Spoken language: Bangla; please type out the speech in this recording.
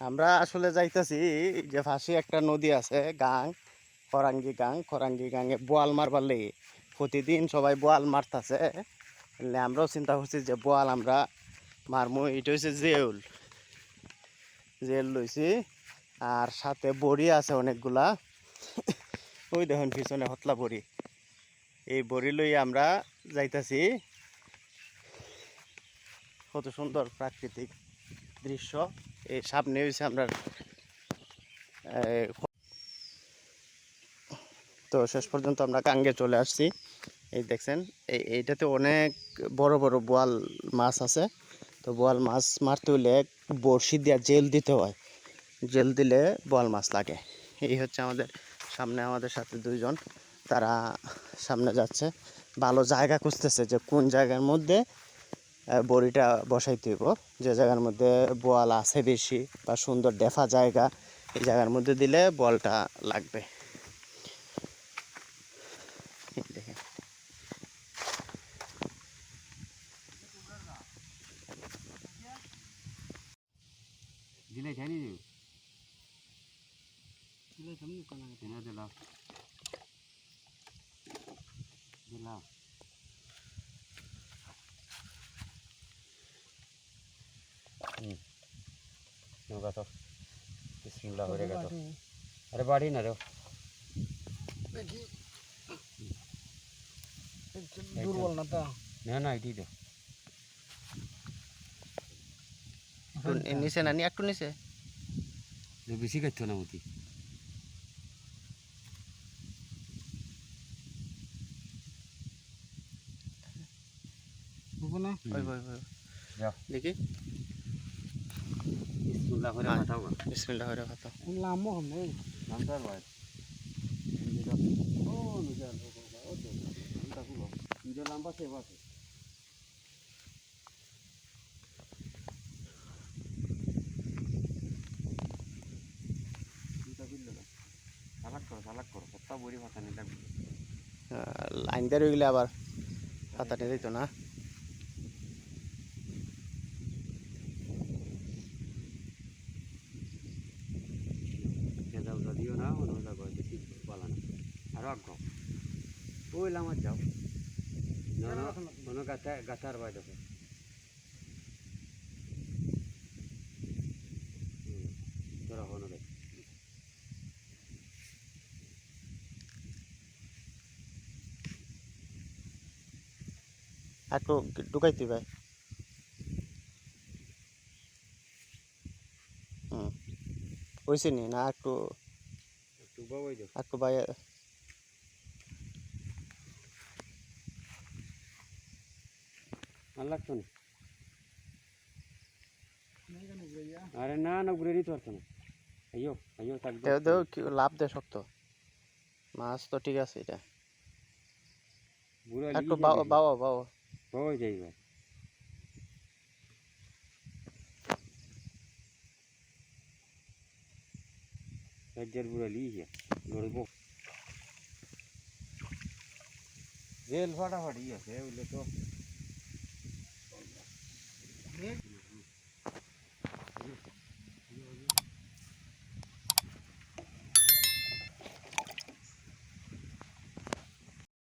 আমরা আসলে যাইতেছি যে ফাঁসি একটা নদী আছে, গাং, খরাঙ্গি গাং। খরাঙ্গি গাঙে বোয়াল মারবার লেগে প্রতিদিন সবাই বোয়াল মারতাছে। আমরাও চিন্তা করছি যে বোয়াল আমরা মারমু, এটা হচ্ছে জেউল। জেল লইছি, আর সাথে বড়ি আছে অনেকগুলা। ওই দেখুন পিছনে হতলা বড়ি। এই বড়ি লই আমরা যাইতাছি। কত সুন্দর প্রাকৃতিক দৃশ্য। এই সামনে হয়েছে আমরা তো শেষ পর্যন্ত আমরা কাঙ্গে চলে আসছি। এই দেখছেন, এই এইটাতে অনেক বড় বড় বোয়াল মাছ আছে। তো বোয়াল মাছ মারতে হলে বড়শি দিয়া জেল দিতে হয়। জেল দিলে বোয়াল মাছ লাগে। এই হচ্ছে আমাদের সামনে আমাদের সাথে দুইজন। তারা সামনে যাচ্ছে। ভালো জায়গা খুঁজতেছে যে কোন জায়গার মধ্যে বড়িটা বসাইতে হইব যে জায়গার মধ্যে বোয়াল আছে বেশি বা সুন্দর ডেফা জায়গা এই জায়গার মধ্যে দিলে বলটা লাগবে। এই দেখেন। দিলে খাইনি দিলে দিলাম দিলাম নৌকা তো বিসমিল্লাহ হয়ে গেল আরে বাড়ি না রে। দুর্বল না তা? না না এটি তো একটু নিচে না নি একটু নিচে। বেশি খাইতো না মতি। না। ওই ওই ওই। দেখি। বিসমিল্লাহ করে হ্যাঁ। মাথাও বিসমিল্লাহ হরে কথা লামো হম নেই নামটা ভাই। ও নিজে ও তো নামটা কুলো নিজে লম্বা সে বাসে সালাক করো সালাক করো বড়ি ভাষা নিলাম লাইন দিয়ে রয়ে গেলে আবার পাতা নিয়ে দিত না? উদা দিও না অন্য উদা করে বেশি বলা না। আর অজ্ঞ ওই লামার যাও? কোনো গাছা, গাছার বাই দেখো। একটু ঢুকাইতে ভাই। হুম। হয়েছে নি না একটু আর না আরে না ঘুরে দিতে পারতো না দেও দেও কি লাভ দে শক্ত মাছ তো ঠিক আছে এটা একটু বাও বাও বাও ওই যাইবে ली है लड़को रेल फटाफट ही है तो